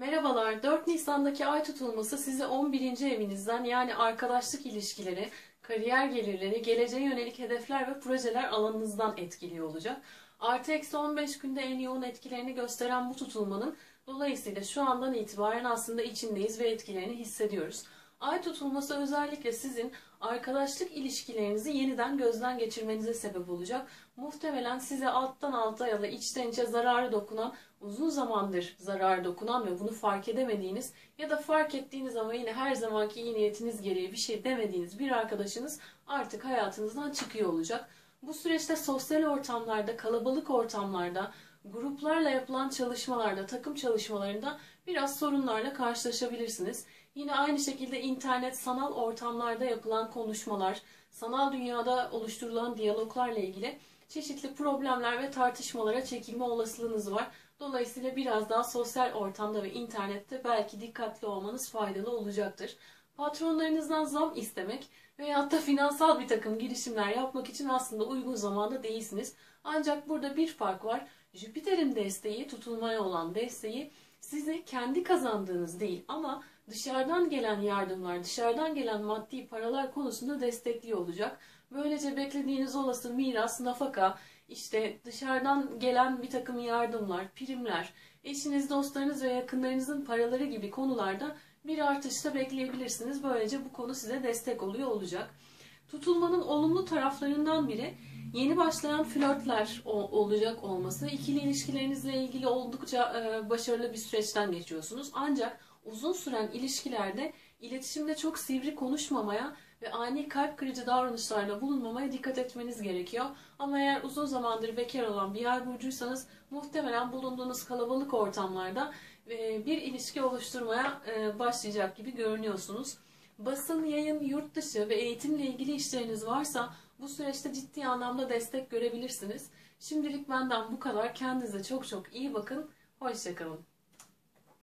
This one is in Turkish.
Merhabalar. 4 Nisan'daki ay tutulması sizi 11. evinizden yani arkadaşlık ilişkileri, kariyer gelirleri, geleceğe yönelik hedefler ve projeler alanınızdan etkiliyor olacak. Artı eksi 15 günde en yoğun etkilerini gösteren bu tutulmanın dolayısıyla şu andan itibaren aslında içindeyiz ve etkilerini hissediyoruz. Ay tutulması özellikle sizin arkadaşlık ilişkilerinizi yeniden gözden geçirmenize sebep olacak. Muhtemelen size alttan alta ya da içten içe zararı dokunan, uzun zamandır zarar dokunan ve bunu fark edemediğiniz ya da fark ettiğiniz ama yine her zamanki iyi niyetiniz gereği bir şey demediğiniz bir arkadaşınız artık hayatınızdan çıkıyor olacak. Bu süreçte sosyal ortamlarda, kalabalık ortamlarda, gruplarla yapılan çalışmalarda, takım çalışmalarında biraz sorunlarla karşılaşabilirsiniz. Yine aynı şekilde internet, sanal ortamlarda yapılan konuşmalar, sanal dünyada oluşturulan diyaloglarla ilgili çeşitli problemler ve tartışmalara çekilme olasılığınız var. Dolayısıyla biraz daha sosyal ortamda ve internette belki dikkatli olmanız faydalı olacaktır. Patronlarınızdan zam istemek veyahut da finansal bir takım girişimler yapmak için aslında uygun zamanda değilsiniz. Ancak burada bir fark var. Jüpiter'in desteği, tutulmaya olan desteği size kendi kazandığınız değil ama dışarıdan gelen yardımlar, dışarıdan gelen maddi paralar konusunda destekli olacak. Böylece beklediğiniz olası miras, nafaka, işte dışarıdan gelen bir takım yardımlar, primler, eşiniz, dostlarınız ve yakınlarınızın paraları gibi konularda bir artışta bekleyebilirsiniz. Böylece bu konu size destek oluyor olacak. Tutulmanın olumlu taraflarından biri yeni başlayan flörtler olacak olması. İkili ilişkilerinizle ilgili oldukça başarılı bir süreçten geçiyorsunuz. Ancak uzun süren ilişkilerde iletişimde çok sivri konuşmamaya ve ani kalp kırıcı davranışlarla bulunmamaya dikkat etmeniz gerekiyor. Ama eğer uzun zamandır bekar olan bir yay burcuysanız muhtemelen bulunduğunuz kalabalık ortamlarda bir ilişki oluşturmaya başlayacak gibi görünüyorsunuz. Basın, yayın, yurt dışı ve eğitimle ilgili işleriniz varsa bu süreçte ciddi anlamda destek görebilirsiniz. Şimdilik benden bu kadar. Kendinize çok çok iyi bakın. Hoşçakalın.